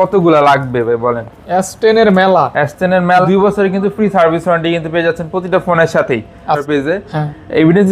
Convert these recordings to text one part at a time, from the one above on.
কতগুলি লাগবে ভাই বলেন? এস টেন এর মেলা। এক্সটেন্ডের মেল দুই বছরের কিন্তু ফ্রি সার্ভিস ওয়ারেন্টি কিন্তু পেয়ে যাচ্ছেন প্রতিটা ফোনের সাথেই। আচ্ছা। পেজে হ্যাঁ। এভিডেন্স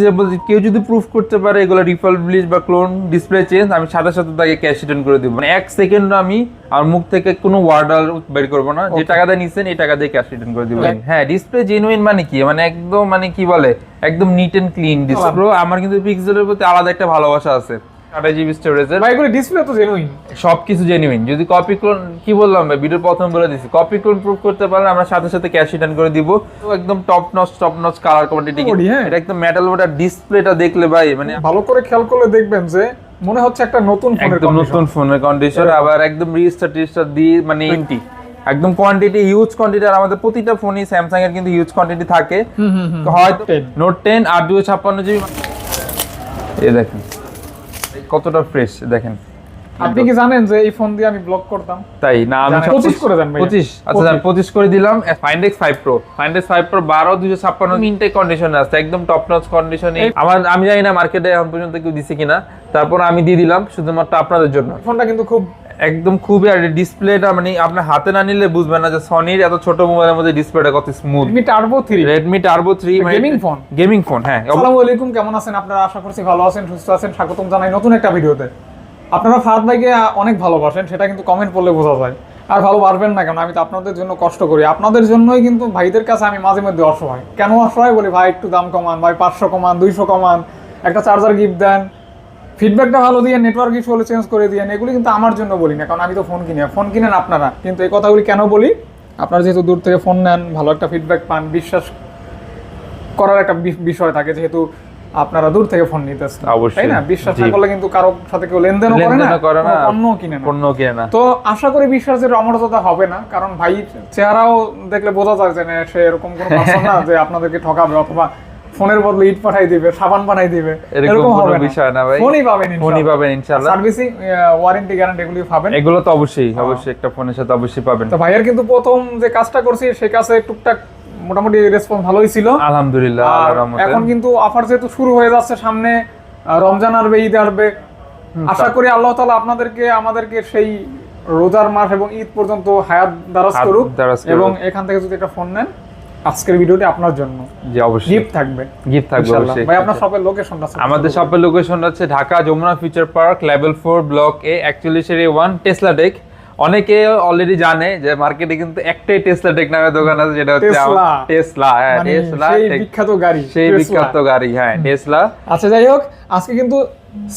কেউ যদি প্রুফ করতে পারে এগুলো রিফার্বিশ বা ক্লোন ডিসপ্লে চেঞ্জ আমি সাথে সাথে তাকে ক্যাশ রিটার্ন করে দিব। মানে এক সেকেন্ড আমি আর মুখ থেকে কোনো ওয়ার্ড বের করব না। যে টাকা দিয়ে নিচ্ছেন এই টাকা দিয়ে ক্যাশ রিটার্ন করে দিব হ্যাঁ ডিসপ্লে জেনুইন মানে কি? মানে একদম মানে কি বলে? একদম নিট এন্ড ক্লিন ডিসপ্লে আমার কিন্তু পিক্সেলের প্রতি আলাদা একটা ভালোবাসা আছে। আঠাশ জিবি স্টোরেজের ভাই এগুলো ডিসপ্লে তো জেনুইন সবকিছু জেনুইন যদি কপি ক্লোন কি বললাম ভাই? ভিডিওর প্রথম বলে দিছি। কপি ক্লোন প্রুফ করতে পারলে আমরা সাথে সাথে ক্যাশ রিটার্ন করে দিব। তো একদম top notch top notch colour quality হ্যাঁ। এটা একদম মেটাল বোর্ডার ডিসপ্লেটা দেখলে ভাই মানে ভালো করে খেয়াল করলে দেখবেন যে মনে হচ্ছে একটা নতুন ফোনের একদম নতুন ফোনের কন্ডিশন আবার একদম রিস্টার টিস্টার দিয়ে মানে একদম কোয়ান্টিটি হিউজ কোয়ান্টিটি আর আমাদের প্রতিটা ফোনই স্যামসাং এর কিন্তু হিউজ কোয়ান্টিটি থাকে। হয়তো নোট টেন আর দুশো ছাপ্পান্ন জিবি। এই দেখেন। কতটা ফ্রেশ দেখেন। আপনি কি জানেন যে এই ফোন দিয়ে আমি ব্লক করতাম? তাই না আমি 25 করে দেন ভাইয়া। পঁচিশ। আচ্ছা আমি পঁচিশ। করে দিলাম। ফাইন্ডেক্স 5 প্রো ফাইন্ডেক্স 5 প্রো বারো দুশো ছাপ্পান্ন তিনটে কন্ডিশনে আছে একদম টপ নচ কন্ডিশনে আমার আমি জানি না মার্কেটে এখন পর্যন্ত কেউ দিছে কিনা। তারপর আমি দিয়ে দিলাম শুধুমাত্র আপনাদের জন্য। ফোনটা কিন্তু খুব একদম খুবই আর ডিসপ্লেটা মানে আপনার হাতে না নিলে বুঝবেন না যে সনির এত ছোট মোবাইলের মধ্যে ডিসপ্লেটা কত smooth Redmi Turbo three Redmi Turbo three gaming phone gaming phone হ্যাঁ। আসসালামু আলাইকুম কেমন আছেন আপনারা? আশা করছি ভালো আছেন সুস্থ আছেন। স্বাগতম জানাই নতুন একটা ভিডিওতে। আপনারা ফাহাদ ভাইকে অনেক ভালোবাসেন সেটা কিন্তু কমেন্ট করলে বোঝা যায়। আর ভালো পারবেন না কেন? আমি তো আপনাদের জন্য কষ্ট করি। আপনাদের জন্যই কিন্তু ভাইদের কাছে আমি মাঝে মধ্যে অসহায়। কেন অসহায় বলি? ভাই একটু দাম কমান ভাই পাঁচশো কমান দুইশো কমান একটা চার্জার গিফট দেন। ফিডব্যাকটা ভালো দিয়ে নেটওয়ার্ক ইস্যু হলে চেঞ্জ করে দিয়ে এগুলি কিন্তু আমার জন্য বলি না কারণ আমি তো ফোন কিনি ফোন কিনেন আপনারা। কিন্তু এই কথাগুলি কেন বলি? আপনারা যেহেতু দূর থেকে ফোন নেন ভালো একটা ফিডব্যাক পান বিশ্বাস করার একটা বিষয় থাকে যেহেতু আপনারা দূর থেকে ফোন নিতেছেন। অবশ্যই। তাই না? বিশ্বাস না করলে কিন্তু কারোর সাথে কেউ লেনদেনও করে না না, কোনো কিনে না। পণ্য কিনে না। তো আশা করি বিশ্বাসের অমরতা হবে না কারণ ভাই চেহারাও দেখলে বোঝা যায় যে সে এরকম কোনো পারসন না যে আপনাদেরকে ঠকাবে অথবা ফোনের বদলে ইট পাঠাই দিবে সাবান বানাই দিবে। এরকম কোনো বিষয় না ভাই। ফোনই পাবেন ফোনই পাবেন ইনশাআল্লাহ সার্ভিসিং ওয়ারেন্টি গ্যারান্টি এগুলি পাবেন। এগুলো তো অবশ্যই অবশ্যই একটা ফোনের সাথে অবশ্যই পাবেন। তো ভাইয়ের কিন্তু প্রথম যে কাজটা করছি সে কাছে টুকটাক মোটামুটি রেসপন্স ভালোই ছিল। আলহামদুলিল্লাহ এখন কিন্তু অফার যেহেতু শুরু হয়ে যাচ্ছে সামনে রমজান আসবে ঈদ আসবে। আশা করি আল্লাহ তাআলা আপনাদেরকে আমাদেরকে সেই রোজার মাস এবং ঈদ পর্যন্ত হায়াত দারাজ করুক। এবং এখান থেকে যদি একটা ফোন নেন আজকের ভিডিওটি আপনার জন্য। জি অবশ্যই। গিফট থাকবে। গিফট থাকবে। অবশ্যই। ভাই আপনার শপের লোকেশনটা আমাদের শপের লোকেশন হচ্ছে Dhaka Jamuna Future Park level four block A একচল্লিশের A one Tesla tech অনেকে অলরেডি জানে যে মার্কেটে কিন্তু একটাই টেসলা টেক নামে দোকান আছে যেটা হচ্ছে টেসলা। টেসলা হ্যাঁ মানে টেসলা সেই বিখ্যাত গাড়ি সেই বিখ্যাত গাড়ি হ্যাঁ টেসলা আচ্ছা যাই হোক আজকে কিন্তু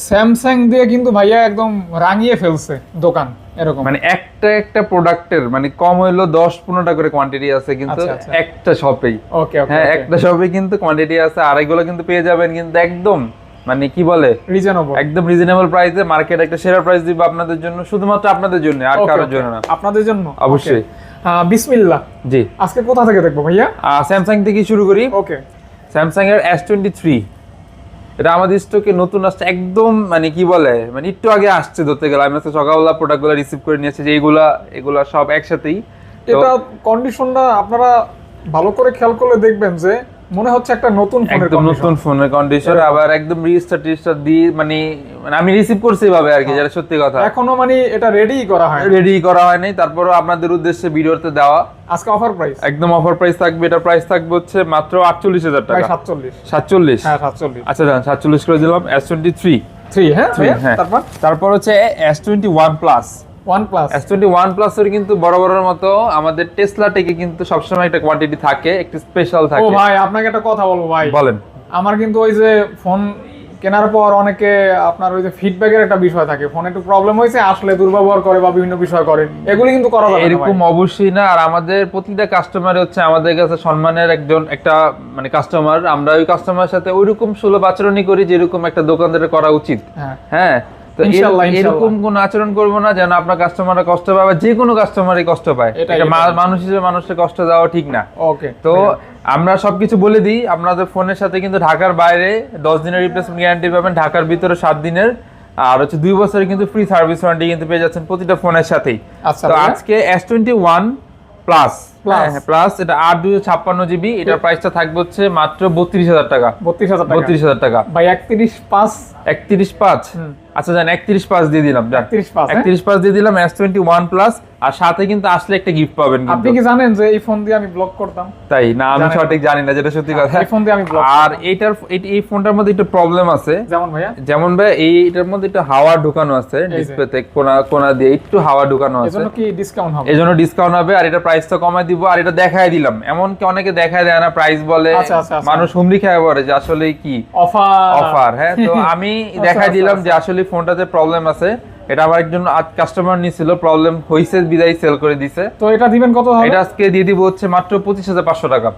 স্যামসাং দিয়ে কিন্তু ভাইয়া একদম রাঙিয়ে ফেলছে দোকান এরকম। মানে একটা একটা প্রোডাক্টের মানে কম হইল দশ পনেরোটা করে কোয়ান্টিটি আছে কিন্তু আচ্ছা, আচ্ছা। একটা শপেই হ্যাঁ একটা শপে কিন্তু কোয়ান্টিটি আছে আর এগুলো কিন্তু পেয়ে যাবেন কিন্তু একদম মানে কি বলে? রিজনেবল একদম রিজনেবল প্রাইসে মার্কেট একটা সেরা প্রাইস দিব আপনাদের জন্য শুধুমাত্র আপনাদের জন্য আর কারোর জন্য না। আপনাদের জন্য? অবশ্যই। বিসমিল্লাহ। জি। আজকে কোথা থেকে দেখব ভাইয়া? স্যামসাং থেকে শুরু করি। ওকে স্যামসাং এর এস টোয়েন্টি থ্রি এটা আমাদের স্টকে নতুন আসছে, একদম মানে কি বলে মানে একটু আগে আসছে ধরতে গেলে। আমি হচ্ছে সকালবেলা প্রোডাক্টগুলো রিসিভ করে নিয়েছি যে এইগুলা এগুলা সব একসাথেই। এটা কন্ডিশনটা আপনারা ভালো করে খেয়াল করলে দেখবেন যে মনে হচ্ছে একটা নতুন ফোনের একদম নতুন ফোনের কন্ডিশন আবার একদম রিস্টার টিস্টার দিয়ে মানে মানে আমি রিসিভ করছি এভাবে আর কি যেটা সত্যি কথা। এখনও মানে এটা রেডি করা হয় রেডি করা হয়নি তারপরও আপনাদের উদ্দেশ্যে ভিডিওতে দেওয়া। আজকে অফার প্রাইস একদম অফার প্রাইস থাকবে এটা প্রাইস থাকবে হচ্ছে মাত্র আটচল্লিশ হাজার প্রায় টাকা সাতচল্লিশ। সাতচল্লিশ? হ্যাঁ সাতচল্লিশ। আচ্ছা যান সাতচল্লিশ করে দিলাম এস টোয়েন্টি থ্রি থ্রি হ্যাঁ হ্যাঁ। তারপর? তারপর হচ্ছে এস টোয়েন্টি ওয়ান প্লাস এর কিন্তু বড় বড় মতো আমাদের টেসলা থেকে কিন্তু সবসময় একটা কোয়ান্টিটি থাকে একটু স্পেশাল ও ভাই আপনাকে একটা কথা বলব ভাই। বলেন। আমার কিন্তু ওই যে ফোন কেনার পর অনেকে আপনার ওই যে ফিডব্যাকের একটা বিষয় থাকে। ফোনে একটু প্রবলেম হয়েছে আসলে দুর্ব্যবহার করে বা বিভিন্ন বিষয় করে। এগুলি কিন্তু করা যাবে এরকম অবশ্যই না। আর আমাদের প্রতিটা কাস্টমার হচ্ছে আমাদের কাছে সম্মানের একজন একটা মানে কাস্টমার আমরা ওই কাস্টমারের সাথে ওইরকম সুলভ আচরণই করি যেরকম একটা দোকানদারের করা উচিত। হ্যাঁ। হ্যাঁ? তো। এরকম কোন আচরণ করব না যেন আপনার কাস্টমাররা কষ্ট পায় বা যে কোনো কাস্টমারই কষ্ট পায়। এটা মানুষ হিসেবে মানুষের কষ্ট দেওয়া ঠিক না। ওকে তো আমরা সবকিছু বলে দিই আপনাদের ফোনের সাথে কিন্তু ঢাকার বাইরে দশ দিনের রিপ্লেসমেন্ট গ্যারান্টি পাবেন ঢাকার ভিতরে সাত দিনের। আর হচ্ছে দুই বছরের কিন্তু ফ্রি সার্ভিস ওয়ারেন্টি কিন্তু পেয়ে যাচ্ছেন প্রতিটা ফোনের সাথেই। আচ্ছা তো আজকে S twenty one plus. Plus এটা আট দুশো ছাপ্পান্ন জিবি। এটার প্রাইসটা থাকবে হচ্ছে মাত্র বত্রিশ হাজার টাকা। বত্রিশ হাজার বত্রিশ হাজার টাকা। ভাই একত্রিশ পাঁচ। একত্রিশ পাঁচ। আচ্ছা জান একত্রিশ পাঁচ দিয়ে দিলাম যান। 31 পাঁচ, হ্যাঁ? একত্রিশ পাঁচ দিয়ে দিলাম এস টোয়েন্টি ওয়ান প্লাস আর সাথে কিন্তু আসলে একটা গিফট পাবেন আপনি কি জানেন যে এই ফোন দিয়ে আমি ব্লগ করতাম? তাই না আমি সঠিক জানি না যেটা সত্যি কথা। এই ফোন দিয়ে আমি ব্লগ আর এইটার এই- এই ফোনটার মধ্যে একটু প্রবলেম আছে। যেমন ভাইয়া? যেমন ভাই এইটার মধ্যে একটু হাওয়া ঢুকানো আছে ডিসপ্লেতে কোনা কোনা দিয়ে একটু হাওয়া ঢুকানো আছে। এজন্য কি ডিসকাউন্ট হবে? এই জন্য ডিসকাউন্ট হবে আর এটা প্রাইসটা কমাই দিব আর এটা দেখায় দিলাম। এমনকি অনেকে দেখায় দেয় না প্রাইস বলে। আচ্ছা, আচ্ছা, আচ্ছা। মানুষ হুমড়ি খায় পড়ে যে আসলে কি? অফার অফার হ্যাঁ তো আমি দেখাই আচ্ছা, দিলাম যে আসলে ফোনটাতে প্রবলেম আছে। এটা আমার একজন আজ কাস্টমার নিছিল প্রবলেম হইছে বিদায় সেল করে দিছে। তো এটা দিবেন কত হবে? এটা আজকে দিয়ে দিব হচ্ছে মাত্র পঁচিশ হাজার পাঁচশো টাকা।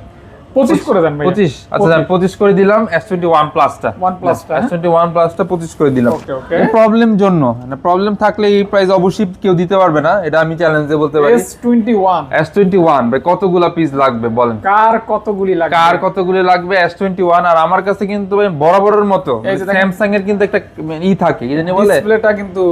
25 করে দেন ভাই পঁচিশ। আচ্ছা যান, পঁচিশ করে দিলাম এস টোয়েন্টি ওয়ান প্লাসটা OnePlus টা, এস টোয়েন্টি ওয়ান প্লাসটা পঁচিশ করে দিলাম। ওকে ওকে প্রবলেম জন্য প্রবলেম থাকলে এই প্রাইস অবশ্যই কেউ দিতে পারবে না এটা আমি চ্যালেঞ্জে বলতে পারি। S21 এস টোয়েন্টি ওয়ান ভাই কতগুলা পিস লাগবে বলেন? কার কতগুলি লাগবে? কার কতগুলো লাগবে এস টোয়েন্টি ওয়ান আর আমার কাছে কিন্তু ভাই বরাবরের মতো স্যামসাং এর কিন্তু একটা ই থাকে কি জানি বলে? ডিসপ্লেটা কিন্তু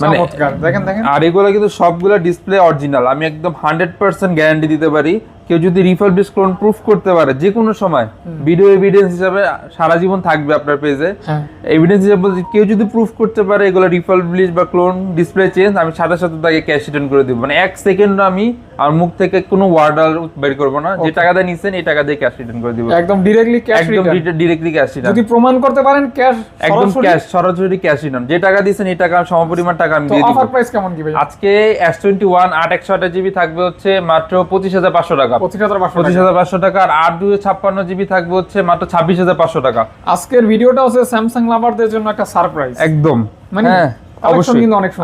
মানে- দেখেন দেখেন। আর এগুলো কিন্তু সবগুলো ডিসপ্লে অরিজিনাল আমি একদম হান্ড্রেড পার্সেন্ট গ্যারান্টি দিতে পারি। কেউ যদি রিফারবিশ ক্লোন প্রুফ করতে পারে যে কোনো সময় ভিডিও এভিডেন্স হিসাবে সারা জীবন থাকবে আপনার পেজে হ্যাঁ। এভিডেন্স হিসাবে কেউ যদি প্রুফ করতে পারে এগুলো রিফারবিশ বা ক্লোন ডিসপ্লে চেঞ্জ আমি সাথে সাথে তাকে ক্যাশ রিটার্ন করে দিব। মানে এক সেকেন্ড আমি আর মুখ থেকে কোনো ওয়ার্ড আর বের করব না। যে টাকা দিয়ে নিচ্ছেন এই টাকা দিয়ে ক্যাশ রিটার্ন করে দিব। একদম ডিরেক্টলি ক্যাশ একদম ডিরেক্টলি ক্যাশ রিটার্ন যদি প্রমাণ করতে পারেন ক্যাশ একদম ক্যাশ সরাসরি ক্যাশ রিটার্ন যে টাকা দিয়েছেন এই টাকা সমপরিমাণ টাকা আমি দিয়ে দিব। অফার প্রাইস কেমন কি ভাই আজকে এস টোয়েন্টি ওয়ান আট একশো জিবি থাকবে হচ্ছে মাত্র পঁচিশ হাজার পাঁচশো টাকা। 25500 পঁচিশ হাজার পাঁচশো টাকা। আর আট দুই ছাপ্পান্ন জিবি থাকবে হচ্ছে মাত্র ছাব্বিশ হাজার পাঁচশো টাকা। আজকের ভিডিওটা হচ্ছে স্যামসাং লাভারদের জন্য একটা সারপ্রাইজ একদম। মানে হ্যাঁ অবশ্যই।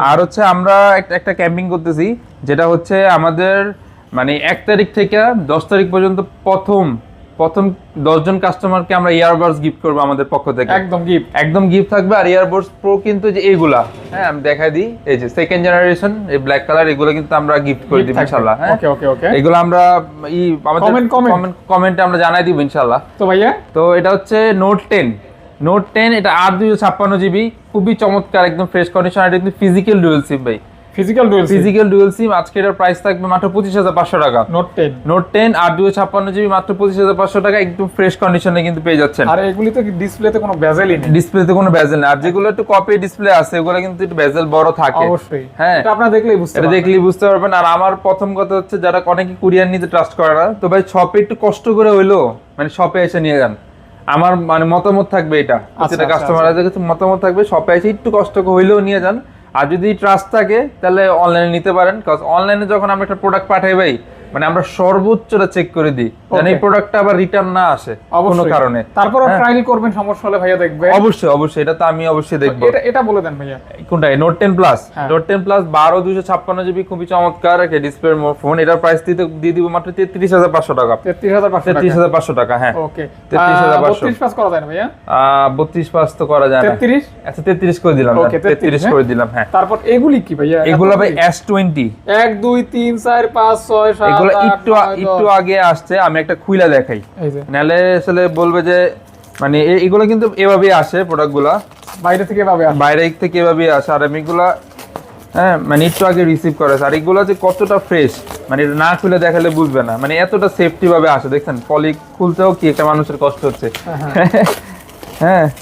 আর হচ্ছে আমরা একটা- একটা ক্যাম্পিং করতেছি যেটা হচ্ছে আমাদের মানে এক তারিখ থেকে দশ তারিখ পর্যন্ত প্রথম প্রথম দশজন কাস্টমারকে আমরা ইয়ারবাডস গিফট করব আমাদের পক্ষ থেকে। একদম গিফট একদম গিফট থাকবে আর ইয়ারবাডস প্রো কিন্তু যে এইগুলা হ্যাঁ আমি দেখাই দিই। এই যে সেকেন্ড জেনারেশন এই ব্ল্যাক কালার এগুলো কিন্তু আমরা গিফট করে দিব ইনশাআল্লাহ হ্যাঁ। ওকে ওকে ওকে এগুলো আমরা ই আমাদের comment. কমেন্ট কমেন্টে আমরা জানাই দিব ইনশাআল্লাহ। তো ভাইয়া? তো এটা হচ্ছে নোট টেন নোট টেন এটা আট দুইশো ছাপ্পান্ন জিবি খুবই চমৎকার একদম ফ্রেশ কন্ডিশন এটা কিন্তু ফিজিক্যাল ডুয়েল সিম ভাই। Physical dual physical dual SIM আজকে এটার প্রাইস থাকবে মাত্র পঁচিশ হাজার পাঁচশো টাকা। নোট 10 নোট টেন আট দুইশো ছাপ্পান্ন জিবি মাত্র পঁচিশ হাজার পাঁচশো টাকা একদম ফ্রেশ কন্ডিশনে কিন্তু পেয়ে যাচ্ছেন। আর এগুলিতে ডিসপ্লেতে কোনো নেই। ডিসপ্লেতে কোনো বেজেল নেই। আর যেগুলো একটু কপি ডিসপ্লে আছে ওগুলো কিন্তু একটু বেজেল বড় থাকে। অবশ্যই। হ্যাঁ। এটা আপনারা দেখলেই বুঝতে এটা দেখলেই বুঝতে পারবেন। আর আমার প্রথম কথা হচ্ছে যারা অনেকে কুরিয়ার নিতে ট্রাস্ট করে না তো ভাই শপে একটু কষ্ট করে হইল মানে শপে এসে নিয়ে যান। আমার মানে মতামত থাকবে এটা। আচ্ছা, কাস্টমারদের কাছে মতামত থাকবে শপে এসে একটু কষ্ট করে হইলেও নিয়ে যান। আর যদি ট্রাস্ট থাকে, তাহলে অনলাইনে নিতে পারেন কারণ অনলাইনে যখন আমরা একটা প্রোডাক্ট পাঠাই ভাই মানে আমরা সর্বোচ্চটা চেক করে দিই। যেন এই. প্রোডাক্টটা আবার রিটার্ন না আসে কোনো কারণে। তারপরও হ্যাঁ। ট্রায়াল করবেন সমস্যা হলে ভাইয়া দেখবে অবশ্যই অবশ্যই এটা তো আমি অবশ্যই দেখব। এটা এটা বলে দেন ভাইয়া। কোনটা? নোট টেন প্লাস হ্যাঁ। নোট টেন প্লাস বারো দুশো ছাপ্পান্ন জিবি খুবই চমৎকার। একটা ডিসপ্লে ফোন এটার প্রাইস দিতে দিয়ে দিব মাত্র তেত্রিশ হাজার পাঁচশো টাকা। 33500 তেত্রিশ টাকা হ্যাঁ। ওকে 33,500 32 পাস করা যায় না ভাইয়া? বত্রিশ পাঁচ তো করা যায় না। 33 আচ্ছা তেত্রিশ করে দিলাম Okay, 33 তেত্রিশ হ্যাঁ। করে দিলাম হ্যাঁ। তারপর এগুলি কি ভাইয়া? এগুলো ভাই এতগুলি? এস টোয়েন্টি এক দুই তিন চার পাঁচ ছয় সাত এগুলো একটু একটু আগে আসছে আমি একটা খুইলা দেখাই। আসলে বলবে যে মানে এগুলো কিন্তু এভাবেই আসে প্রোডাক্টগুলা বাইরে থেকে আসে। বাইরে থেকে এভাবেই আসে আর আমি এগুলা হ্যাঁ মানে একটু আগে রিসিভ আর এগুলো যে কতটা ফ্রেশ মানে এটা না খুলে দেখালে বুঝবে না। মানে এতটা সেফটি ভাবে আসে দেখছেন? পলি খুলতেও কি একটা মানুষের কষ্ট হচ্ছে। হ্যাঁ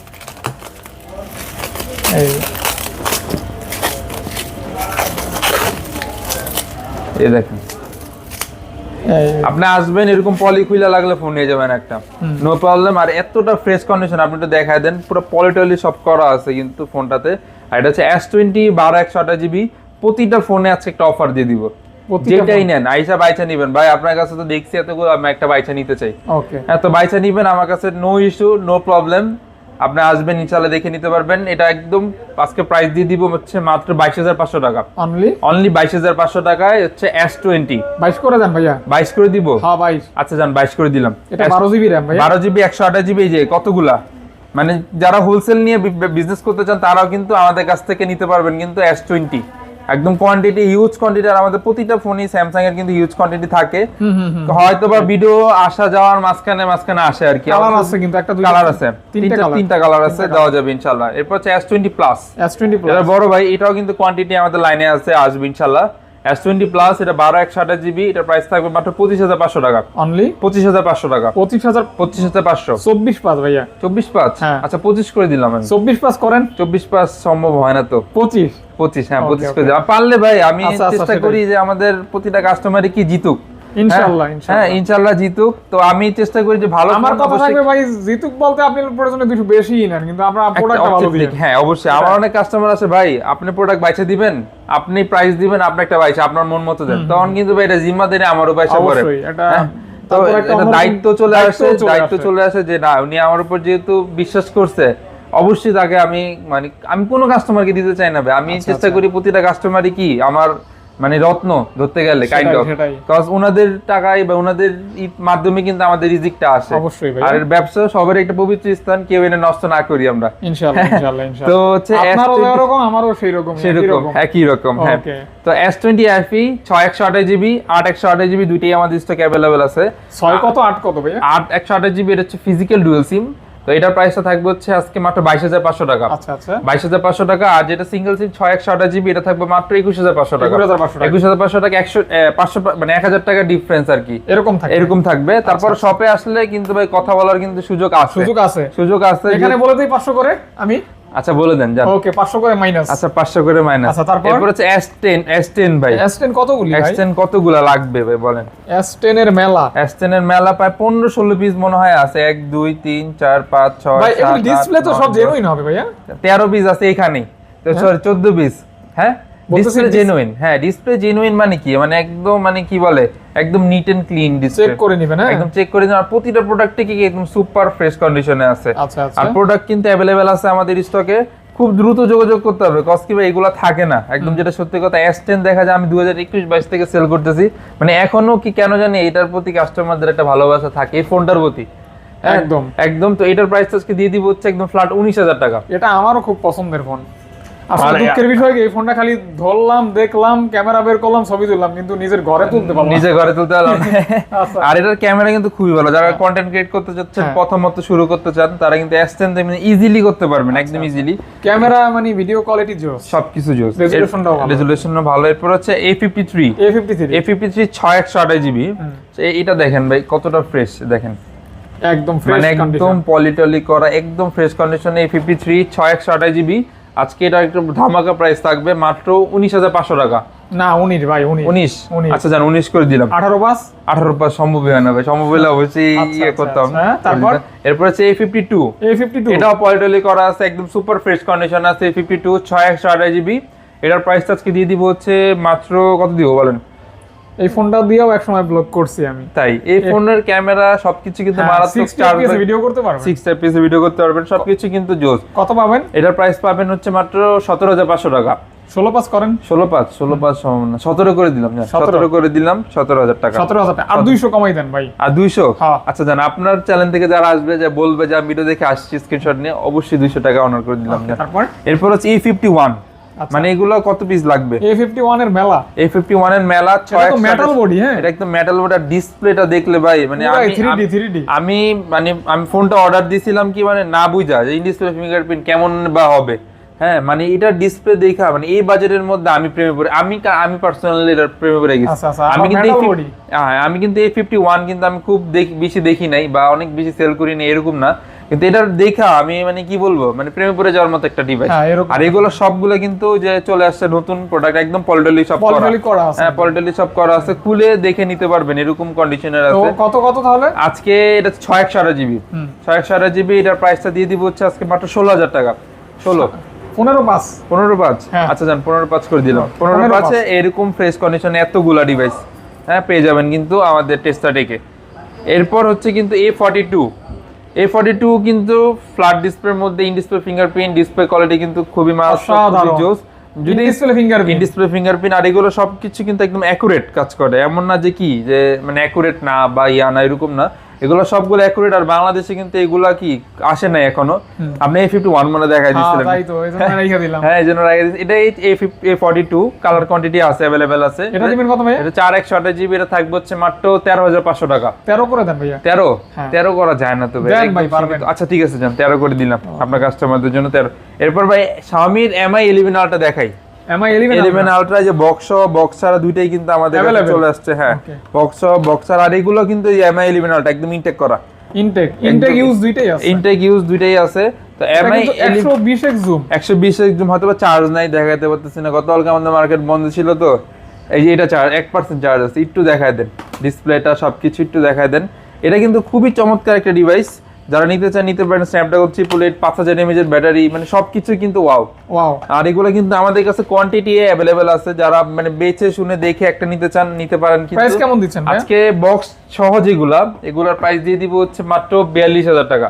এই যে। দেখেন এই যে। আপনি আসবেন এরকম পলি খুলে লাগলে ফোন নিয়ে যাবেন একটা। নো প্রবলেম আর এতটা ফ্রেশ কন্ডিশন আপনি একটু দেখায় দেন পুরো পলিটলি সব করা আছে কিন্তু ফোনটাতে আর এটা হচ্ছে এস টোয়েন্টি বারো একশো আঠাশ জিবি প্রতিটা ফোনে আজকে একটা অফার দিয়ে দিব। যেটাই নেন আইসা বাইচা নিবেন। ভাই আপনার কাছে তো দেখছি এতগুলো আমি একটা বাইচা নিতে চাই। ওকে হ্যাঁ তো বাইচা নিবেন আমার কাছে নো ইস্যু নো প্রবলেম আপনি আসবেন ইনশাআল্লাহ দেখে নিতে পারবেন। এটা একদম আজকে প্রাইস দিয়ে দিব হচ্ছে মাত্র বাইশ হাজার পাঁচশো টাকা। অনলি অনলি বাইশ হাজার পাঁচশো টাকায় হচ্ছে এস টোয়েন্টি 22 করে দেন ভাইয়া। বাইশ করে দিব? হ্যাঁ 22 আচ্ছা যান বাইশ করে দিলাম। এটা 12 জিবি র‍্যাম ভাইয়া। বারো জিবি একশো আঠাশ জিবি এই যে কতগুলা? মানে যারা হোলসেল নিয়ে বিজনেস করতে চান তারাও কিন্তু আমাদের কাছ থেকে নিতে পারবেন কিন্তু এস টোয়েন্টি একদম কোয়ান্টিটি হিউজ কোয়ান্টিটি আর আমাদের প্রতিটা ফোনই স্যামসাং এর কিন্তু হিউজ কোয়ান্টিটি থাকে। হয়তো বা ভিডিও আসা যাওয়ার মাঝখানে মাঝখানে আসে আর কি। কালার আছে কিন্তু একটা দুই কালার আছে। তিনটা তিনটা কালার আছে দেওয়া যাবে ইনশাআল্লাহ। এরপর হচ্ছে S twenty plus S20 plus বড় ভাই এটাও কিন্তু কোয়ান্টিটি আমাদের লাইনে আছে আসবে ইনশাল্লাহ এস টোয়েন্টি প্লাস এটা বারো একশো আঠাশ জিবি এটা প্রাইস থাকবে মাত্র পঁচিশ হাজার পাঁচশো টাকা। অনলি পঁচিশ হাজার পাঁচশো টাকা। পঁচিশ হাজার পঁচিশ হাজার পাঁচশো। চব্বিশ পাঁচ ভাইয়া। চব্বিশ পাঁচ? হ্যাঁ। আচ্ছা পঁচিশ করে দিলাম আমি। চব্বিশ পাঁচ করেন। চব্বিশ পাঁচ সম্ভব হয় না তো। পঁচিশ। পঁচিশ হ্যাঁ পঁচিশ. করে দিলাম। পারলে ভাই আমি আচ্ছা, আচ্ছা, চেষ্টা করি যে আমাদের প্রতিটা কাস্টমারই কি জিতুক। ইনশাল্লাহ হ্যাঁ, ইনশাল্লাহ। হ্যাঁ জিতুক। তো আমি চেষ্টা করি যে ভালো আমার কথা থাকবে ভাই জিতুক বলতে আপনি প্রয়োজনে দুশো বেশি নেন কিন্তু আপনার একটা ভালো দিয়ে হ্যাঁ অবশ্যই। আমার অনেক কাস্টমার আছে ভাই আপনি প্রোডাক্ট বাইছে দিবেন আপনি প্রাইস দিবেন আপনি একটা বাইছে আপনার মন মতো দেন। তখন কিন্তু ভাই এটা জিম্মাদারি আমারও পয়সা পড়ে এটা হ্যাঁ, তো এটা দায়িত্ব চলে আসে দায়িত্ব চলে আসে যে না উনি আমার উপর যেহেতু বিশ্বাস করছে অবশ্যই তাকে আমি মানে আমি কোনো কাস্টমারকে দিতে চাই না ভাই। আমি আচ্ছা, চেষ্টা করি প্রতিটা কাস্টমারই কি আমার মানে রত্ন ধরতে গেলে কাইন্ড অফ। কজ ওনাদের টাকায় বা ওনাদের মাধ্যমে কিন্তু আমাদের রিজিকটা আসে। অবশ্যই আর ব্যবসা সবার একটা পবিত্র স্থান কেউ এনে নষ্ট না করি আমরা। ইনশাআল্লাহ ইনশাআল্লাহ তো হচ্ছে আপনারও S20 এরকম আমারও সেই রকম সেরকম একই রকম হ্যাঁ। তো এস টোয়েন্টি এফি ছয় একশো আঠাশ জিবি আট একশো আঠাশ জিবি দুইটাই আমাদের স্টক অ্যাভেলেবেল আছে। ছয় কত আট কত ভাইয়া? আট একশো আঠাশ জিবি এটা হচ্ছে ফিজিক্যাল ডুয়েল সিম তো এটার প্রাইসটা থাকবে হচ্ছে আজকে মাত্র বাইশ হাজার পাঁচশো টাকা। আচ্ছা আচ্ছা। বাইশ হাজার পাঁচশো টাকা আর যেটা সিঙ্গেল সিম ছয় একশো আঠাশ জিবি এটা থাকবে মাত্র একুশ হাজার পাঁচশো টাকা। 21,500 টাকা। একুশ হাজার পাঁচশো টাকা একশো পাঁচশো মানে এক হাজার টাকা ডিফারেন্স আর কি। এরকম এরকম থাকবে। তারপর শপে আসলে কিন্তু ভাই কথা বলার কিন্তু সুযোগ আছে। সুযোগ আছে। সুযোগ আছে এখানে বলে দিই পাঁচশো করে আমি আচ্ছা বলে দেন জান ওকে পাঁচশো করে মাইনাস আচ্ছা পাঁচশো করে মাইনাস আচ্ছা, তারপর? এরপর হচ্ছে এস টেন এস টেন ভাই। এস টেন কতগুলি এস ভাই S10 কতগুলা লাগবে ভাই বলেন। এস টেন এর মেলা। এস টেন এর মেলা প্রায় পনেরো ষোলো পিস মনে হয় আছে। এক দুই তিন চার পাঁচ ছয় ভাই সাত, এগুলো ডিসপ্লে তো সব জেনুইন হবে ভাইয়া। তেরো পিস আছে এখানেই। তো সরি চোদ্দ পিস হ্যাঁ? ডিসপ্লে জেনুইন হ্যাঁ ডিসপ্লে জেনুইন মানে কি? মানে একদম মানে কি বলে? একদম neat and clean display check করে নিবেন হ্যাঁ? একদম চেক করে দিন আর প্রতিটা প্রোডাক্টে কি একদম সুপার ফ্রেশ কন্ডিশনে আছে? আচ্ছা আচ্ছা। আর প্রোডাক্ট কিন্তু অ্যাভেলেবেল আছে আমাদের স্টকে খুব দ্রুত যোগাযোগ করতে হবে। কজ কি ভাই এগুলো থাকে না। একদম যেটা সত্যি কথা এস টেন দেখা যায় আমি দু হাজার একুশ বাইশ থেকে সেল করতেছি। মানে এখনও কি কেন জানি এটার প্রতি কাস্টমারদের একটা ভালোবাসা থাকে এই ফোনটার প্রতি। হ্যাঁ, একদম। একদম তো এটার প্রাইস আজকে দিয়ে দিব? হচ্ছে একদম ফ্ল্যাট উনিশ হাজার টাকা। এটা আমারও খুব পছন্দের ফোন আসলে আর- দুঃখের বিষয় কি? এই ফোনটা খালি ধরলাম দেখলাম ক্যামেরা বের করলাম ছবি তুললাম কিন্তু নিজের ঘরে তুলতে পারলাম না। নিজে ঘরে তুলতে পারলাম আচ্ছা। আর এটার ক্যামেরা কিন্তু খুবই ভালো। যারা কন্টেন্ট ক্রিয়েট করতে চাচ্ছেন হ্যাঁ। প্রথমত শুরু করতে চান তারা কিন্তু এস টেন ইজিলি করতে পারবেন একদম ইজিলি ক্যামেরা মানে ভিডিও কোয়ালিটি জোস। সবকিছু জোস। Resolution-টাও ভালো। রেজুলেশন ভালো। এরপর হচ্ছে A fifty three A fifty three A fifty three ছয় একশো আঠাশ জিবি এটা দেখেন ভাই কতটা ফ্রেশ দেখেন। একদম ফ্রেশ মানে একদম পলিটলি করা একদম ফ্রেশ কন্ডিশনে ফিফটি থ্রি ছয় একশো আঠাশ জিবি আজকে এটা একটু ধামাকা প্রাইস থাকবে মাত্র উনিশ হাজার পাঁচশো টাকা। না উনিশ ভাই উনিশ। আচ্ছা জান উনিশ করে দিলাম। আঠারো পাস আঠারো পাস সম্ভব হয় না ভাই সম্ভব হলে অবশ্যই আচ্ছা, ইয়ে আচ্ছা, করতাম। আচ্ছা, হ্যাঁ, তারপর? এরপর হচ্ছে A fifty two A fifty two এটাও পলিটলি করা আছে একদম সুপার ফ্রেশ কন্ডিশন আছে ফিফটি টু ছয় একশো আঠাশ জিবি এটার প্রাইস আজকে দিয়ে দিব হচ্ছে মাত্র কত দিব বলেন? এই ফোনটা দিয়েও এক সময় ব্লক করছি আমি। তাই এই ফোনের ক্যামেরা সবকিছু কিন্তু মারাত্মক সিক্সটি চার্জ ভিডিও করতে পারবেন। সিক্স পিসে ভিডিও করতে পারবেন সবকিছু কিন্তু জোস। কত পাবেন? এটার প্রাইস পাবেন হচ্ছে মাত্র সতেরো হাজার পাঁচশো টাকা। ষোলো পাস করেন? ষোলো পাঁচ ষোলো পাঁচ না। সতেরো করে দিলাম সতেরো। করে দিলাম সতেরো হাজার টাকা। সতেরো হাজার টাকা। আর দুইশো কমাই দেন ভাই। আর দুইশো? হ্যাঁ। আচ্ছা জান আপনার চ্যানেল থেকে যারা আসবে যে বলবে যে আমি ভিডিও দেখে আসছি স্ক্রিনশট নিয়ে অবশ্যই দুইশো টাকা অনার করে দিলাম তারপর? এরপর হচ্ছে ই ফিফটি ওয়ান। মানে এগুলো কত পিস লাগবে? এ ফিফটি ওয়ানের মেলা। এই ফিফটি ওয়ানের মেলা ছয় এটা তো একশো মেটাল বডি হ্যাঁ। এটা একদম মেটাল বোর্ড ডিসপ্লেটা দেখলে ভাই মানে আমি 3D 3D আমি মানে আমি ফোনটা অর্ডার দিছিলাম কি মানে না বুঝা যে ডিসপ্লে ফিঙ্গারপ্রিন্ট কেমন বা হবে। হ্যাঁ মানে এটা ডিসপ্লে দেখা মানে এই বাজেটের মধ্যে আমি প্রেমে পড়ে আমি আমি পার্সোনালি এটার প্রেমে পড়ে গেছি। আচ্ছা, আচ্ছা, আমি কিন্তু? হ্যাঁ আমি কিন্তু এই ফিফটি ওয়ান কিন্তু আমি খুব দেখি বেশি দেখি নাই বা অনেক বেশি সেল করি নাই এরকম না। কিন্তু এটার দেখা আমি মানে কি বলব মানে প্রেমে পড়ে যাওয়ার মতো একটা ডিভাইস হ্যাঁ, আর এগুলো সবগুলো কিন্তু যে চলে আসছে নতুন প্রোডাক্ট একদম পলিটলি সব করা। Polytally করা আছে। হ্যাঁ পলিটলি সব করা আছে। খুলে দেখে নিতে পারবেন এরকম কন্ডিশনের আছে। কত কত তাহলে? আজকে এটা ছয় একশো আঠাশ জিবি হুম। ছয় একশো আঠাশ জিবি এটার প্রাইসটা দিয়ে দিব হচ্ছে আজকে মাত্র ষোলো হাজার টাকা। ষোলো। পনেরো পাস পনেরো পাঁচ? হ্যাঁ। আচ্ছা যান পনেরো পাঁচ করে দিলাম। পনেরো 15 পাঁচে। এরকম ফ্রেশ কন্ডিশনে এতগুলা ডিভাইস হ্যাঁ পেয়ে যাবেন কিন্তু আমাদের টেস্টা টেকে এরপর হচ্ছে কিন্তু A forty two A forty two কিন্তু ফ্ল্যাট ডিসপ্লের মধ্যে in display fingerprint display quality কিন্তু খুবই মারাত্মক জোস। যদি ডিসপ্লে ফিঙ্গারপ্রিন্ট ডিসপ্লে ফিঙ্গারপ্রিন্ট আর এগুলো সবকিছু কিন্তু একদম অ্যাকুরেট কাজ করে। এমন না যে কি যে মানে অ্যাকুরেট না বা ইয়া না এরকম না। এগুলো সবগুলো অ্যাকুরেট আর বাংলাদেশে কিন্তু এগুলা কি আসে না এখনও। আপনি এ ফিফটি ওয়ান মানে দেখাই দিচ্ছিলেন এই রেখে দিলাম। হ্যাঁ এই জন্য রাখা। এটা A fifty A forty two colour quantity আছে অ্যাভেলেবেল আছে। এটা দিবেন কত ভাইয়া? এটা চার একশো আঠাশ জিবি এটা থাকবে হচ্ছে মাত্র তেরো হাজার পাঁচশো টাকা। তেরো করে দেন ভাইয়া। তেরো? হ্যাঁ। তেরো করা যায় না তো ভাই ভাই। আচ্ছা ঠিক আছে যান তেরো করে দিলাম আপনার কাস্টমারদের জন্য তেরো। এরপর ভাই স্বামীর এমআই ইলেভেন আলটা দেখাই। এমআই ইলেভেন ইলেভেন আলট্রা যে বক্স বক্স ছাড়া দুইটাই কিন্তু আমাদের কাছে চলে আসছে হ্যাঁ। Okay. বক্স আর এগুলো কিন্তু এমআই ইলেভেন আলট্রা একদম ইনটেক করা। ইনটেক ইনটেক ইউজ দুইটাই আছে। ইনটেক ইউজ দুইটাই আছে। তো এমআই কিন্তু 120 এক্স জুম একশো বিশ একদম হয়তো বা চার্জ নাই দেখাতে পারতেছি না। গতকালকে আমাদের মার্কেট বন্ধ ছিল তো। এই যে এটা চার্জ এক পার্সেন্ট চার্জ আছে। একটু দেখায় দেন। ডিসপ্লেটা সবকিছু একটু দেখায় দেন। এটা কিন্তু খুবই চমৎকার একটা ডিভাইস যারা নিতে চান নিতে পারেন স্ন্যাপড্রাগন ট্রিপল এইট পাঁচ হাজার এমএজের ব্যাটারি মানে সবকিছু কিন্তু ওয়াও ওয়াও আর এগুলো কিন্তু আমাদের কাছে কোয়ান্টিটি অ্যাভেলেবেল আছে। যারা মানে বেছে শুনে দেখে একটা নিতে চান নিতে পারেন প্রাইস কেমন দিচ্ছেন আজকে বক্স সহ যেগুলা এগুলোর প্রাইস দিয়ে দিব হচ্ছে মাত্র বিয়াল্লিশ হাজার টাকা।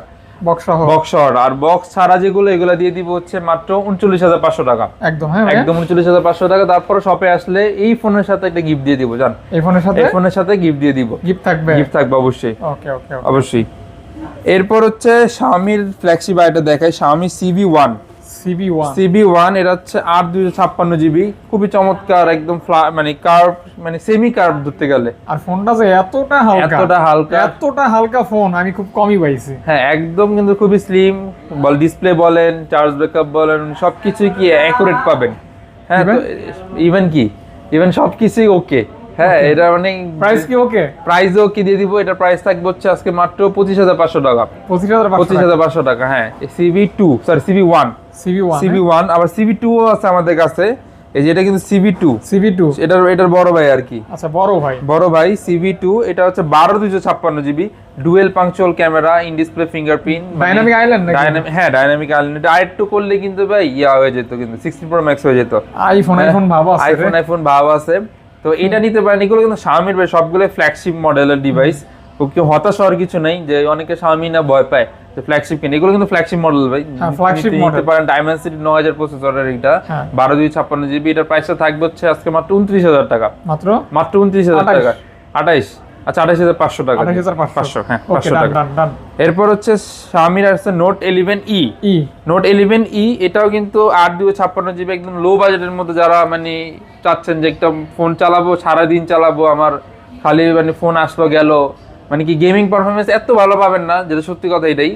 বক্স সহ? বক্স শর্ট আর বক্স ছাড়া যেগুলো এগুলো দিয়ে দিব হচ্ছে মাত্র উনচল্লিশ হাজার পাঁচশো টাকা। একদম হ্যাঁ একদম উনচল্লিশ হাজার পাঁচশো টাকা। তারপরে শপে আসলে এই ফোনের সাথে একটা গিফট দিয়ে দিব জান। এই ফোনের সাথে? এই ফোনের সাথে গিফট দিয়ে দিব। গিফট থাকবে? গিফট থাকবে অবশ্যই। ওকে ওকে অবশ্যই। এরপর হচ্ছে শাওমির ফ্ল্যাগশিপ এটা দেখায় Xiaomi Civi one Civi one Civi one এটা হচ্ছে আট দুইশো ছাপ্পান্ন জিবি খুবই চমৎকার একদম মানে কার্ভ মানে সেমি কার্ভ ধরতে গেলে। আর ফোনটা যে এতটা হালকা এতটা হালকা। এতটা হালকা ফোন আমি খুব কমই পাইছি। হ্যাঁ একদম কিন্তু খুবই স্লিম বল ডিসপ্লে বলেন চার্জ ব্যাকআপ বলেন সবকিছুই কি অ্যাকুরেট পাবেন। হ্যাঁ ইভেন কি? ইভেন সবকিছুই ওকে হ্যাঁ এটা মানে প্রাইস কি ওকে প্রাইসও কি দিয়ে দিব? এটা প্রাইস থাকবে হচ্ছে আজকে মাত্র পঁচিশ হাজার পাঁচশো টাকা। পঁচিশ হাজার পঁচিশ হাজার পাঁচশো টাকা হ্যাঁ। Civi two sorry Civi one Civi one Civi one আবার সিবি টু আছে আমাদের কাছে। এই যে এটা কিন্তু সিবি টু সিবি টু এটার এটার বড় ভাই আর কি। আচ্ছা বড় ভাই। বড় ভাই সিভি টু এটা হচ্ছে বারো দুশো ছাপ্পান্ন GB dual punctual camera in display fingerprint dynamic island নাকি? ডাইনামিক হ্যাঁ ডাইনামিক আইল্যান্ড আরেকটু করলে কিন্তু ভাই ইয়া হয়ে যেত কিন্তু সিক্সটি প্রো ম্যাক্স হয়ে যেত। আইফোন আইফোন ভাবো আছে আইফোন আইফোন ভাব আছে। তো এটা নিতে পারেন এগুলো কিন্তু শাওমির ভাই সবগুলো ফ্ল্যাগশিপ মডেলের ডিভাইস কেউ হতাশ হওয়ার কিছু নেই যে অনেকে শাওমি না ভয় পায় যে ফ্ল্যাগশিপ কিনে। এগুলো কিন্তু ফ্ল্যাগশিপ মডেল ভাই। হ্যাঁ, নিতে model। পারেন ডায়মেনসিটি নয় হাজার প্রসেসরের এটা। হ্যাঁ। বারো দুই ছাপ্পান্ন জিবি এটার প্রাইসটা থাকবে হচ্ছে আজকে মাত্র উনত্রিশ হাজার টাকা। মাত্র? মাত্র উনত্রিশ হাজার 28 টাকা। আঠাইশ আচ্ছা হাজার পাঁচশো টাকা আঠাশ হাজার পাঁচশো। হ্যাঁ পাঁচশো টাকা। এরপর হচ্ছে আসছে Note eleven E Note eleven E এটাও কিন্তু আট দুই ছাপ্পান্ন জিবি একদম লো বাজেটের মধ্যে যারা মানে চাচ্ছেন যে একটা ফোন চালাবো সারাদিন চালাবো আমার খালি মানে ফোন আসলো গেল মানে কি গেমিং পারফরমেন্স এত ভালো পাবেন না যেটা সত্যি কথা এটাই।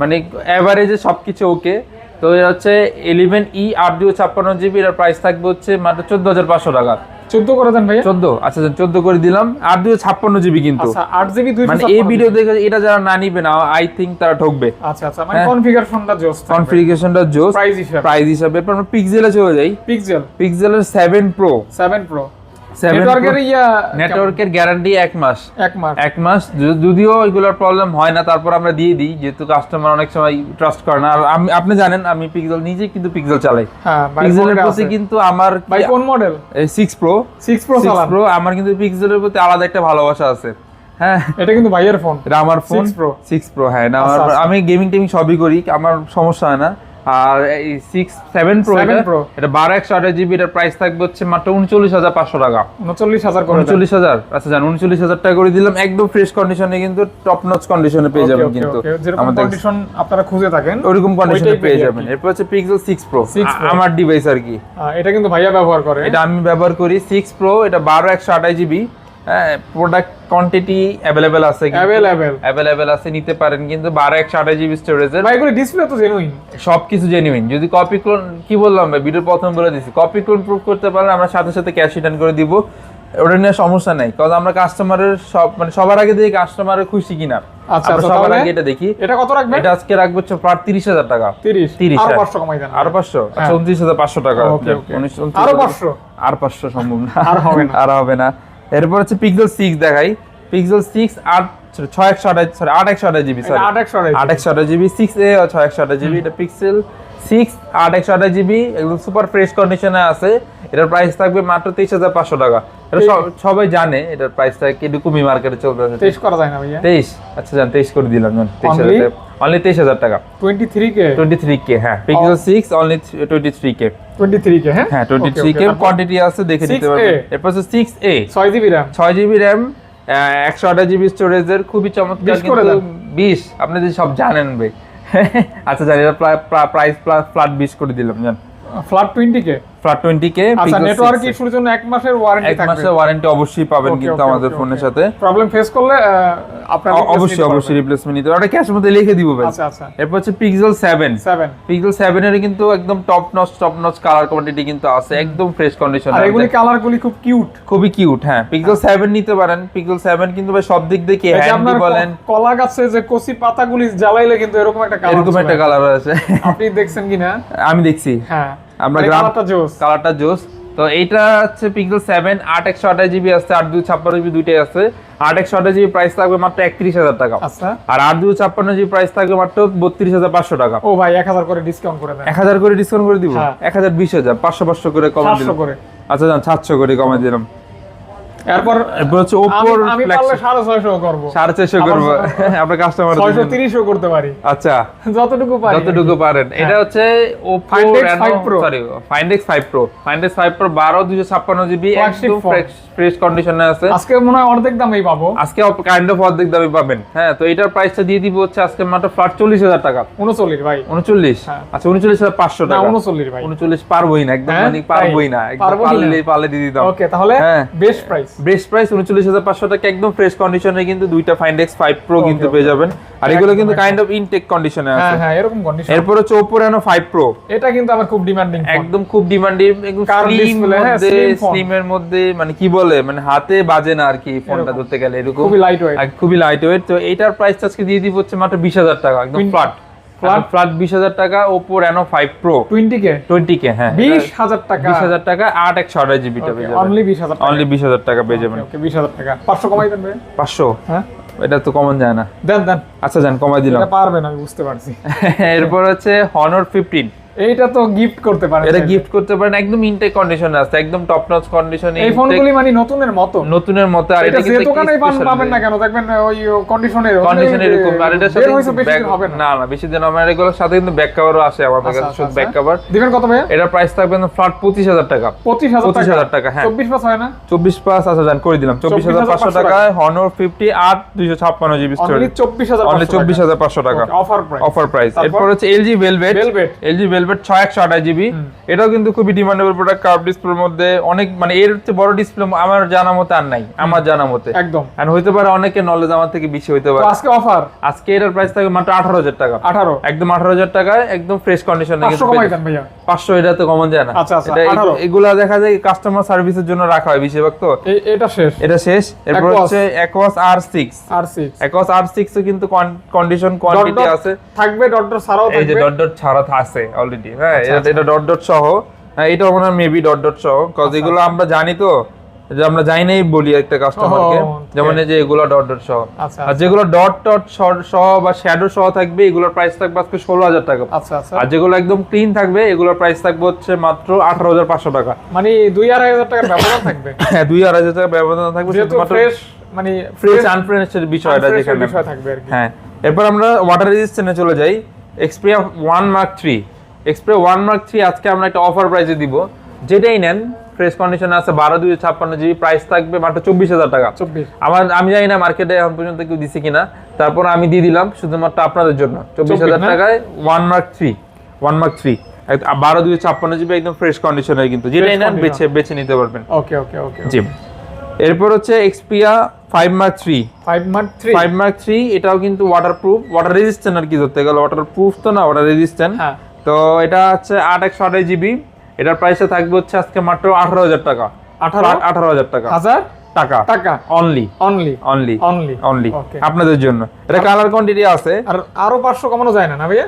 মানে অ্যাভারেজে সবকিছু ওকে তো এটা হচ্ছে ইলেভেন ই আট দুই ছাপ্পান্ন জিবি এটার প্রাইস থাকবে হচ্ছে মাত্র চোদ্দ হাজার পাঁচশো টাকা। চোদ্দ করে দেন ভাইয়া। চোদ্দ? আচ্ছা চোদ্দ করে দিলাম। আর দুই ছাপ্পান্ন জিবি কিন্তু। আচ্ছা আট জিবি দুইশো মানে এই ভিডিও দেখে এটা যারা না নিবে না আই থিঙ্ক তারা ঠকবে। আচ্ছা আচ্ছা মানে। কনফিগারেশনটা জোস কনফিগারেশনটা জোস প্রাইস হিসাবে। প্রাইস হিসাবে। এরপর আমরা পিক্সেলে চলে যাই। পিক্সেল পিক্সেলের সেভেন প্রো 7 প্রো সেভেন নেটওয়ার্কের ইয়া নেটওয়ার্কের গ্যারান্টি এক মাস। এক মাস। এক মাস যদিও এগুলোর প্রবলেম হয় না তারপর আমরা দিয়ে দিই যেহেতু কাস্টমার অনেক সময় ট্রাস্ট করে না। আর আমি আপনি জানেন আমি পিক্সেল নিজে কিন্তু পিক্সেল চালাই। হ্যাঁ পিক্সেলের প্রতি কিন্তু আমার ভাই কোন মডেল প্রো 6 প্রো সিক্স চালান? প্রো আমার কিন্তু পিক্সেলের প্রতি আলাদা একটা ভালোবাসা আছে। হ্যাঁ। এটা কিন্তু ভাইয়ের ফোন এটা আমার ফোন 6 Pro। সিক্স প্রো হ্যাঁ না আমার আচ্ছা, আচ্ছা। আমি গেমিং টেমিং সবই করি আমার সমস্যা হয় না। আর এই সিক্স সেভেন প্রো 7 Pro। এটা বারো একশো আঠাশ জিবি এটার প্রাইস থাকবে হচ্ছে মাত্র উনচল্লিশ হাজার পাঁচশো টাকা। 39000 করে দেন। উনচল্লিশ হাজার। আচ্ছা জান উনচল্লিশ হাজার টাকা করে দিলাম একদম ফ্রেশ কন্ডিশনে কিন্তু টপ নচ কন্ডিশনে পেয়ে যাবেন কিন্তু। আমাদের কন্ডিশন আপনারা খুঁজে থাকেন ওরকম কন্ডিশনে পেয়ে যাবেন। এরপর হচ্ছে পিক্সেল সিক্স প্রো আমার ডিভাইস আর কি। এটা কিন্তু ভাইয়া ব্যবহার করে এটা আমি ব্যবহার করি সিক্স প্রো এটা বারো একশো আঠাশ জিবি প্রোডাক্ট কোয়ান্টিটি অ্যাভেলেবেল আছে অ্যাভেলেবেল অ্যাভেলেবেল আছে নিতে পারেন কিন্তু বারো একশো আঠাশ জিবি স্টোরেজের ভাই এগুলো ডিসপ্লে তো জেনুইন সবকিছু জেনুইন যদি কপি ক্লোন কি বললাম ভাই ভিডিওর প্রথম বলে দিছি। কপি ক্লোন প্রুফ করতে পারলে আমরা সাথে সাথে ক্যাশ রিটার্ন করে দিব। ওটা নিয়ে সমস্যা নাই কারণ আমরা কাস্টমারের সব মানে সবার আগে দেখি কাস্টমারের খুশি কিনা। আচ্ছা, আচ্ছা, সবার আগে এটা দেখি। এটা কত রাখবেন এটা আজকে রাখব হচ্ছে প্রায় তিরিশ হাজার টাকা। 30 30 আর। 500 কমাই দেন। আরও পাঁচশো? আচ্ছা হ্যাঁ। উনত্রিশ হাজার পাঁচশো টাকা। আরও 500 আর পাঁচশো সম্ভব না। আর হবে না। আর হবে না। এরপর হচ্ছে পিক্সেল সিক্স দেখাই। পিক্সেল সিক্স আট ছয় একশো আঠাশ সরি আট একশো আঠাশ জিবি সরি আট একশো আট একশো আঠাশ জিবি সিক্স এ ছয় একশো আঠাশ জিবি এটা পিক্সেল সিক্স আট একশো আঠাশ জিবি একদম সুপার ফ্রেশ কন্ডিশনে আছে। এটার প্রাইস থাকবে মাত্র তেইশ হাজার পাঁচশো টাকা। এটা সবাই জানে এটার প্রাইসটা এরকমই মার্কেটে চলতে আছে। টেস্ট করা যায় না ভাইয়া? তেইশ? আচ্ছা যান তেইশ করে দিলাম যান তেইশ হাজার অনলি তেইশ হাজার টাকা। 23 কে টোয়েন্টি থ্রি কে হ্যাঁ Pixel six only twenty three K 23 K হ্যাঁ? টোয়েন্টি থ্রি কে? কোয়ান্টিটি আছে দেখে নিতে 6A পারবেন। এরপর হচ্ছে সিক্স এ 6 জিবি RAM? ছয় জিবি র্যাম একশো আঠাশ জিবি স্টোরেজের খুবই চমৎকার 20 কিন্তু বিশ। আপনি যদি সব জানেন ভাই। আচ্ছা জানি প্রাইস ফ্ল্যাট বিশ করে দিলাম জান। Flat 20 K flat twenty K আচ্ছা নেটওয়ার্ক ইস্যুর জন্য এক মাসের ওয়ারেন্টি এক মাসের ওয়ারেন্টি অবশ্যই পাবেন কিন্তু আমাদের ফোনের সাথে। প্রবলেম ফেস করলে আহ, আপনার অ- replace অবশ্যই অবশ্যই রিপ্লেসমেন্ট নিতে হবে। ওটা মধ্যে লিখে দিব ভাই। আচ্ছা আচ্ছা। এরপর হচ্ছে পিক্সেল সেভেন 7 পিক্সেল সেভেন এর কিন্তু একদম top notch top notch colour quantity কিন্তু আছে। একদম ফ্রেশ কন্ডিশন আর এগুলি কালার গুলি খুব কিউট খুবই কিউট হ্যাঁ। পিক্সেল সেভেন নিতে পারেন। পিক্সেল সেভেন কিন্তু ভাই সব দিক দিয়ে কি হ্যান্ডি বলেন? কলা গাছে যে কচি পাতাগুলি জ্বালাইলে কিন্তু এরকম একটা কালার এরকম একটা কালার আছে। আপনি দেখছেন কিনা? আমি দেখছি। হ্যাঁ। আমরা কালারটা জোস কালারটা জোস তো এইটা হচ্ছে পিক্সেল সেভেন আট একশো আঠাশ জিবি আছে আট দুই ছাপ্পান্ন জিবি দুইটাই আছে। আট একশো আঠাশ জিবি প্রাইস থাকবে মাত্র একত্রিশ হাজার টাকা। আচ্ছা। আর আট দুই ছাপ্পান্ন জিবি প্রাইস থাকবে মাত্র বত্রিশ হাজার পাঁচশো টাকা। ও ভাই 1000 করে ডিসকাউন্ট করে দেন। এক হাজার করে ডিসকাউন্ট করে দিব? হ্যাঁ। এক হাজার বিশ হাজার পাঁচশো পাঁচশো করে কমে 700 দিলাম। করে। আচ্ছা যান সাতশো করে কমে দিলাম। এরপর হচ্ছে ওপোর আমি পারলে 650 করব। সাড়ে চারশো করব। আপনার কাস্টমার 630 করতে পারি। আচ্ছা। যতটুকু পারি। যতটুকু পারেন। এটা হচ্ছে Oppo Find X 5 Pro। Sorry Find X five Pro বারো জিবি একদম phone। ফ্রেশ কন্ডিশনে আছে। আজকে মনে হয় অর্ধেক দামেই পাবো। আজকে কাইন্ড অফ অর্ধেক দামে পাবেন। হ্যাঁ তো এটার প্রাইসটা দিয়ে দিব হচ্ছে আজকে মাত্র ফ্ল্যাট চল্লিশ হাজার টাকা। 39 ভাই। উনচল্লিশ? হ্যাঁ। আচ্ছা উনচল্লিশ হাজার পাঁচশো না টাকা। 39 ভাই। উনচল্লিশ পারবোই না একদম হ্যাঁ? মানে পারবোই না। একদম পারলে পারলে দিয়ে দিতাম। ওকে তাহলে হ্যাঁ। বেস্ট প্রাইস বেস্ট প্রাইস উনচল্লিশ হাজার পাঁচশো টাকা একদম ফ্রেশ কন্ডিশনে কিন্তু দুইটা ফাইভ প্রো কিন্তু পেয়ে যাবেন। আর এগুলো কিন্তু কাইন্ড অফ ইনটেক কন্ডিশনে আছে। হ্যাঁ এরকম কন্ডিশন এরপর হচ্ছে ওপো রেনো ফাইভ প্রো এটা কিন্তু আমার খুব ডিমান্ডিং একদম খুব ডিমান্ডিং একদম স্লিম হ্যাঁ, মধ্যে। স্লিমের মধ্যে মানে কি বলে মানে হাতে বাজে না আর কি ফোনটা ধরতে গেলে এরকম। খুবই লাইট ওয়েট খুবই লাইট ওয়েট তো এটার প্রাইস আজকে দিয়ে দিব হচ্ছে মাত্র বিশ হাজার টাকা একদম ফ্ল্যাট flat? ফ্ল্যাট ফ্ল্যাট টাকা Oppo Reno five Pro 20 K twenty K হ্যাঁ। 20000 টাকা। বিশ হাজার টাকা পেয়ে যাবেন। অনলি 20000 টাকা। অনলি পেয়ে যাবেন। ওকে 20000 টাকা। 500 কমাই দেন ভাই। পাঁচশো? হ্যাঁ। এটা তো কমন যায় না। দেন দেন। আচ্ছা যান কমাই দিলাম। এটা পারবেন আমি বুঝতে পারছি। এরপর হচ্ছে হনর ফিফটিন এইটা তো গিফট করতে পারেন এটা গিফট করতে পারেন একদম ইনটেক কন্ডিশনে আছে একদম টপ নচ কন্ডিশনে এই ফোনগুলি মানে নতুনের মতো। নতুনের মতো আর এটা এটা কিন্তু দোকানে পাবেন না কেন? দেখবেন ওই কন্ডিশনের কন্ডিশন এরকম আর এটার সাথে বেশি হবে না। না বেশি দিন আমার এগুলোর সাথে কিন্তু ব্যাক কভারও আসে আমাদের আচ্ছা, কাছে আচ্ছা, শুধু আচ্ছা। ব্যাক কভার দিবেন কত ভাই এটার প্রাইস থাকবে ফ্ল্যাট পঁচিশ হাজার টাকা। 25000 টাকা? 25,000 টাকা, হ্যাঁ। 24 পাস হয় না? চব্বিশ পাঁচ আচ্ছা জান করে দিলাম। চব্বিশ হাজার পাঁচশো 24,500 টাকায় ফিফটি আট দুইশো ছাপ্পান্ন জিবি অনলি 24500 অনলি চব্বিশ হাজার পাঁচশো টাকা। অফার প্রাইস অফার প্রাইস এরপর হচ্ছে এলজি ভেলভেট Velvet। ভেলভেট ছয় একশো আঠাশ জিবি এটাও কিন্তু খুবই ডিমান্ডেবল প্রোডাক্ট কার্ভ ডিসপ্লের মধ্যে অনেক মানে এর চেয়ে বড় ডিসপ্লে আমার জানা মতে আর নাই আমার জানা মতে। একদম। আর হইতে পারে অনেকের নলেজ আমার থেকে বেশি হইতে পারে। আজকে অফার আজকে এটার প্রাইস থাকবে মাত্র আঠারো হাজার টাকা। 18 একদম আঠারো হাজার টাকায় একদম ফ্রেশ কন্ডিশনে 500 কমাই দেন ভাইয়া। পাঁচশো এটা তো কমন যায় না। আচ্ছা, আচ্ছা, এটা- 18 এগুলা দেখা যায় কাস্টমার সার্ভিসের জন্য রাখা হয় বেশিরভাগ তো। এটা শেষ। এটা শেষ। এরপর হচ্ছে Aquos R six R 6 Aquos R six কিন্তু কন্ডিশন কোয়ান্টিটি আছে। থাকবে ডট ডট ছাড়াও এই যে ডট ডট ছাড়া আছে অলরেডি হ্যাঁ আচ্ছা, এটা এটা ডট ডট সহ। হ্যাঁ এটা মনে হয় মেবি ডট ডট সহ কজ আচ্ছা, এগুলো আমরা জানি তো যে আমরা জানি নাই বলি একটা কাস্টমারকে যেমন এই যে এগুলো ডট ডট সহ। আচ্ছা আর যেগুলো ডট ডট সহ বা শ্যাডো সহ থাকবে এগুলোর প্রাইস থাকবে আজকে ষোলো হাজার টাকা। আচ্ছা আচ্ছা। আর যেগুলো একদম ক্লিন থাকবে এগুলোর প্রাইস থাকবে হচ্ছে মাত্র আঠারো হাজার পাঁচশো টাকা। মানে দুই আড়াই হাজার টাকা ব্যবধান থাকবে? হ্যাঁ দুই আড়াই হাজার টাকা ব্যবধান থাকবে ফ্রেশ মানে ফ্রেশ আনফ্রেশের বিষয়টা যেখানে বিষয় থাকবে আর কি। হ্যাঁ এরপর আমরা ওয়াটার রেজিস্ট্যান্টে চলে যাই। Xperia one Mark three Xperia one Mark three আজকে আমরা একটা অফার প্রাইসে দিব। যেটাই নেন ফ্রেশ কন্ডিশনে আছে বারো দুই ছাপ্পান্ন জিবি প্রাইস থাকবে মাত্র চব্বিশ হাজার টাকা। আমার আমি জানি না মার্কেটে এখন পর্যন্ত কেউ দিছে কিনা তারপর আমি দিয়ে দিলাম শুধুমাত্র আপনাদের জন্য। চব্বিশ হাজার টাকায় one Mark three one Mark three বারো দুই ছাপ্পান্ন জিবি একদম ফ্রেশ কন্ডিশনে কিন্তু। যেটাই নেন বেছে বেছে নিতে পারবেন। ওকে ওকে ওকে জি। এরপর হচ্ছে Xperia five Mark three five Mark three five Mark three এটাও কিন্তু ওয়াটার প্রুফ ওয়াটার রেজিস্ট্যান্ট আর কি ধরতে গেল। ওয়াটার প্রুফ তো না ওয়াটার রেজিস্ট্যান্ট হ্যাঁ। তো এটা হচ্ছে আট একশো আঠাশ জিবি। এটার প্রাইসে থাকবে হচ্ছে আজকে মাত্র আঠারো হাজার টাকা। আঠারো? আঠারো হাজার টাকা। হাজার? টাকা। টাকা? Only only only only only আপনাদের জন্য। এটা কালার কোয়ান্টিটি আছে। আর আরও পাঁচশো কমানো যায় না না ভাইয়া?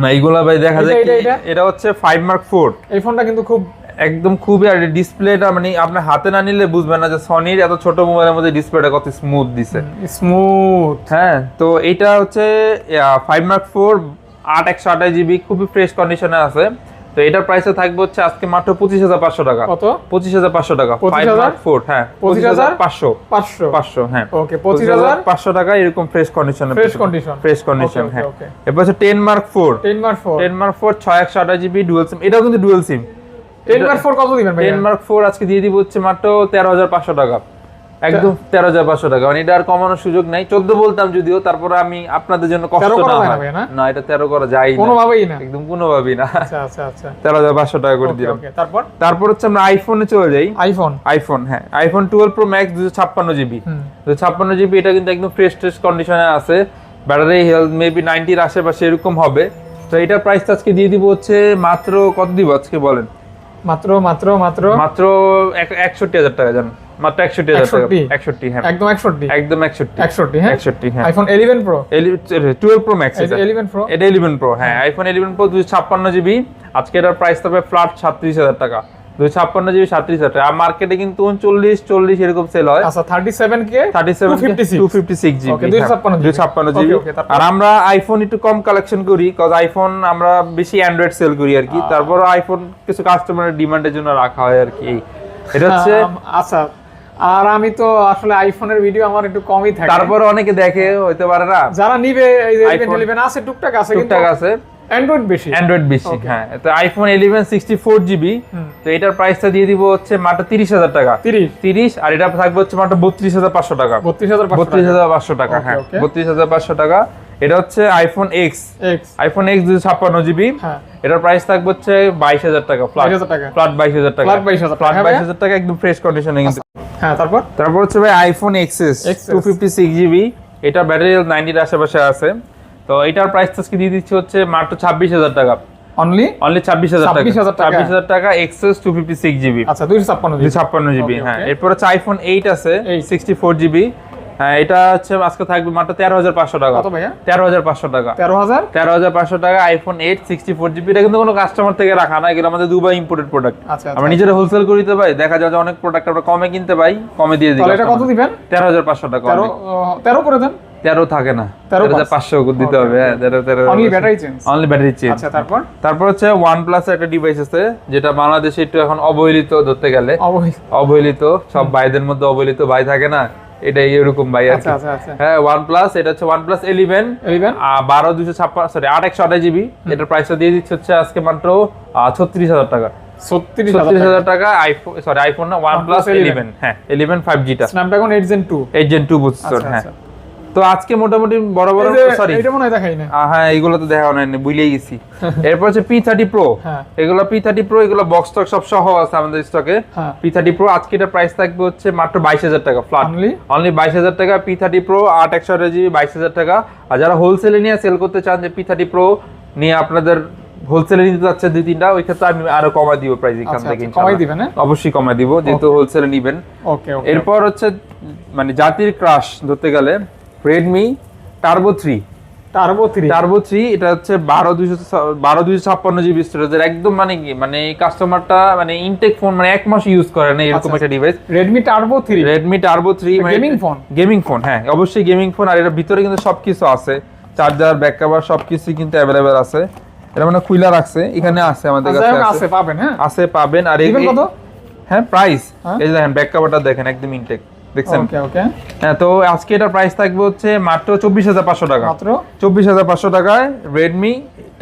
না এইগুলা ভাই দেখা যায় এটা, হচ্ছে ফাইভ মার্ক ফোর এই ফোনটা কিন্তু খুব একদম খুবই আর ডিসপ্লেটা মানে আপনার হাতে না নিলে বুঝবেন না যে সনির এত ছোট মোবাইলের মধ্যে ডিসপ্লেটা কত স্মুথ দিছে। স্মুথ হ্যাঁ তো এটা হচ্ছে ফাইভ মার্ক ফোর আট একশো আঠাশ জিবি খুবই ফ্রেশ কন্ডিশনে আছে। তো এটার প্রাইসে থাকবে হচ্ছে আজকে মাত্র পঁচিশ হাজার পাঁচশো টাকা। কত? পঁচিশ হাজার পাঁচশো টাকা। 25,000? ফাইভ মার্ক ফোর হ্যাঁ পঁচিশ হাজার 25,000? পাঁচশো। পাঁচশো। পাঁচশো হ্যাঁ। ওকে পঁচিশ হাজার পাঁচশো টাকা এরকম ফ্রেশ কন্ডিশনে ফ্রেশ কন্ডিশন ফ্রেশ কন্ডিশন হ্যাঁ. এরপর হচ্ছে ten Mark four ten Mark four ten Mark four ছয় একশো আঠাশ জিবি ডুয়েল সিম এটাও কিন্তু dual SIM ten Mark four কত দিবেন টেন মার্ক ফোর আজকে দিয়ে দিব হচ্ছে মাত্র তেরো হাজার পাঁচশো টাকা। একদম তেরো হাজার পাঁচশো টাকা। মানে এটা আর কমানোর সুযোগ নাই। চোদ্দ বলতাম যদিও তারপরে আমি আপনাদের জন্য কষ্ট না না হয়। এটা তেরো করা যায় কোনোভাবেই না। একদম কোনোভাবেই না। আচ্ছা আচ্ছা আচ্ছা। তেরো হাজার পাঁচশো টাকা করে দিলাম। তারপর? তারপর হচ্ছে আমরা আইফোনে চলে যাই। আইফোন আইফোন হ্যাঁ। আইফোন টুয়েলভ প্রো ম্যাক্স দুশো ছাপ্পান্ন জিবি দুশো ছাপ্পান্ন জিবি এটা কিন্তু একদম ফ্রেশ ট্রেশ কন্ডিশনে আছে। ব্যাটারি হেলথ মেবি নাইনটির আশেপাশে এরকম হবে। তো এটার প্রাইস আজকে দিয়ে দিব হচ্ছে মাত্র কত দিব আজকে বলেন? মাত্র মাত্র মাত্র? মাত্র এক- একষট্টি হাজার টাকা জান। মাত্র একষট্টি হাজার টাকা। 61? একষট্টি হ্যাঁ। একদম একষট্টি? একদম একষট্টি। একষট্টি হ্যাঁ? একষট্টি হ্যাঁ। IPhone eleven Pro twelve Pro Max eleven Pro এটা। ইলেভেন প্রো হ্যাঁ। আইফোন ইলেভেন প্রো দুশো ছাপ্পান্ন জিবি। আজকে এটার প্রাইস তবে ফ্ল্যাট সাতত্রিশ হাজার টাকা। দুশো ছাপ্পান্ন জিবি সাতত্রিশ হাজার টাকা। আর মার্কেটে কিন্তু উনচল্লিশ চল্লিশ এরকম সেল হয়। আচ্ছা thirty seven K thirty seven two fifty six GB 256 দুশো ছাপ্পান্ন জিবি? আর আমরা আইফোন একটু কম কালেকশন করি কজ আইফোন আমরা বেশি অ্যান্ড্রয়েড সেল করি আর কি। তারপর আইফোন কিছু কাস্টমারের ডিমান্ডের জন্য রাখা হয় আর কি। এটা হচ্ছে আচ্ছা আর আমি তো আসলে আইফোনের ভিডিও আমার একটু কমই থাকে। তারপর অনেকে দেখে হইতে পারে না। যারা নিবে এই যে iPhone- 11 আছে টুকটাক আছে কিন্তু টুকটাক আছে। অ্যান্ড্রয়েড বেশি। অ্যান্ড্রয়েড বেশি হ্যাঁ। তো iPhone eleven sixty four GB hmm. তো এটার প্রাইসটা দিয়ে দিব হচ্ছে মাত্র তিরিশ হাজার টাকা। 30 তিরিশ আর এটা থাকবে হচ্ছে মাত্র বত্রিশ হাজার পাঁচশো টাকা। 32500 বত্রিশ হাজার পাঁচশো টাকা হ্যাঁ। okay. বত্রিশ হাজার পাঁচশো টাকা। এটা হচ্ছে iPhone X X iPhone X দুশো ছাপ্পান্ন জিবি হ্যাঁ। এটার প্রাইস থাকবে হচ্ছে বাইশ হাজার টাকা ফ্ল্যাট ফ্ল্যাট বাইশ হাজার টাকা। Flat 22,000 ফ্ল্যাট বাইশ হাজার টাকা একদম ফ্রেশ কন্ডিশনে কিন্তু। হ্যাঁ তারপর? তারপর হচ্ছে ভাই iPhone XS XS two fifty six GB এটা ব্যাটারি নাইনটির আশেপাশে আছে। তো এটার প্রাইস আজকে দিয়ে দিচ্ছি হচ্ছে মাত্র ছাব্বিশ হাজার টাকা। অনলি অনলি ছাব্বিশ হাজার টাকা। ছাব্বিশ হাজার টাকা। XS two fifty six GB আচ্ছা 256 দুই ছাপ্পান্ন জিবি হ্যাঁ. এরপর হচ্ছে আইফোন এইট আছে। সিক্সটি ফোর জিবি হ্যাঁ এটা হচ্ছে আজকে থাকবে মাত্র তেরো হাজার পাঁচশো টাকা। কত ভাইয়া? তেরো হাজার পাঁচশো টাকা। 13000 তেরো হাজার পাঁচশো টাকা iPhone eight sixty four GB এটা কিন্তু কোনো কাস্টমার থেকে রাখা না এগুলো আমাদের দুবাই ইম্পোর্টেড প্রোডাক্ট আচ্ছা আমরা নিজেরা হোলসেল করি তো ভাই দেখা যায় যে অনেক প্রোডাক্ট আমরা কমে কিনতে পাই কমে দিয়ে দিই এটা কত দিবেন? তেরো হাজার পাঁচশো টাকা 13 13 করে দেন। তেরো থাকে না তেরো হাজার পাঁচশো দিতে হবে হ্যাঁ তেরো তেরো only battery change only battery change আচ্ছা তারপর? তারপর হচ্ছে ওয়ান প্লাস একটা ডিভাইস আছে যেটা বাংলাদেশে একটু এখন অবহেলিত ধরতে গেলে। অবহেলিত সব ভাইদের মধ্যে অবহেলিত ভাই থাকে না। এটাই এরকম ভাই আর আচ্ছা আচ্ছা আচ্ছা। হ্যাঁ ওয়ান প্লাস এটা হচ্ছে ওয়ান প্লাস ইলেভেন বারো দুশো ছাপ্পান্ন সরি আট একশো আঠাশ জিবি এটার প্রাইসটা দিয়ে দিচ্ছে হচ্ছে আজকে মাত্র ছত্রিশ হাজার টাকা। ছত্রিশ হাজার টাকা। আইফোন সরি আইফোন না ওয়ান প্লাস ইলেভেন হ্যাঁ eleven five জিটা Snapdragon eight Gen two eight Gen two আচ্ছা হ্যাঁ। তো আজকে মোটামুটি বড় বড় সরি এটা মনে দেখাই না। হ্যাঁ এগুলো তো দেখা নাই ভুলেই গেছি। এরপর হচ্ছে পি থার্টি প্রো এগুলো পি থার্টি প্রো এগুলো বক্স স্টক সব সহ আছে আমাদের স্টকে পি থার্টি প্রো আজকে এটা প্রাইস থাকবে হচ্ছে মাত্র বাইশ হাজার টাকা ফ্ল্যাট অনলি অনলি বাইশ হাজার টাকা পি থার্টি প্রো আট একশো জিবি বাইশ হাজার টাকা। আর যারা হোলসেলে নিয়ে সেল করতে চান যে পি থার্টি প্রো নিয়ে আপনাদের হোলসেলে নিতে যাচ্ছে দুই তিনটা ওই ক্ষেত্রে আমি আরও কমাই দিব প্রাইস এখান আচ্ছা, থেকে আচ্ছা, কমাই দিবেন হ্যাঁ? অবশ্যই কমাই দিব যেহেতু হোলসেলে নিবেন। এরপর হচ্ছে মানে জাতির ক্রাশ ধরতে গেলে Redmi Turbo three Turbo 3 Turbo three এটা হচ্ছে বারো দুইশো বারো দুইশো ছাপ্পান্ন জিবি স্টোরেজের একদম মানে কি মানে কাস্টমারটা মানে ইনটেক ফোন মানে এক মাস ইউজ করে না এরকম আচ্ছা, একটা device Redmi Turbo 3 Redmi Turbo three gaming phone gaming phone হ্যাঁ অবশ্যই গেমিং ফোন আর এটার ভিতরে কিন্তু সবকিছু আছে। চার্জার ব্যাক কভার সবকিছু কিন্তু অ্যাভেলেবেল আছে। এটা মানে খুইলা রাখছে। এখানে আছে আমাদের আচ্ছা কাছে আছে। আছে পাবেন হ্যাঁ। আছে পাবেন। আর এই হ্যাঁ প্রাইস হ্যাঁ? এই দেখেন ব্যাক কভারটা দেখেন একদম ইনটেক দেখছেন? হ্যাঁ তো আজকে এটার প্রাইস থাকবে হচ্ছে মাত্র চব্বিশ হাজার পাঁচশো টাকা। মাত্র? চব্বিশ হাজার পাঁচশো টাকায় Redmi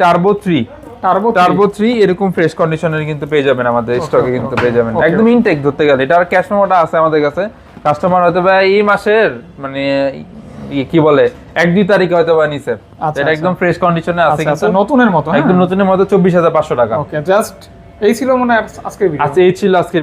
Turbo three Turbo Turbo three এরকম ফ্রেশ কন্ডিশনের কিন্তু পেয়ে যাবেন আমাদের স্টকে কিন্তু পেয়ে যাবেন। একদম ইনটেক ধরতে গেলে। এটার ক্যাশ মেমোটা আছে আমাদের কাছে। কাস্টমার হয়তো বা এই মাসের মানে কি বলে এক দুই তারিখে হয়তো বা নিছে। আচ্ছা, এটা একদম ফ্রেশ কন্ডিশনে আছে আচ্ছা আচ্ছা কিন্তু নতুনের মতো একদম নতুনের মতো চব্বিশ হাজার পাঁচশো টাকা। ওকে জাস্ট এই ছিল মনে হয় আজকের ভিডিও আচ্ছা এই ছিল আজকের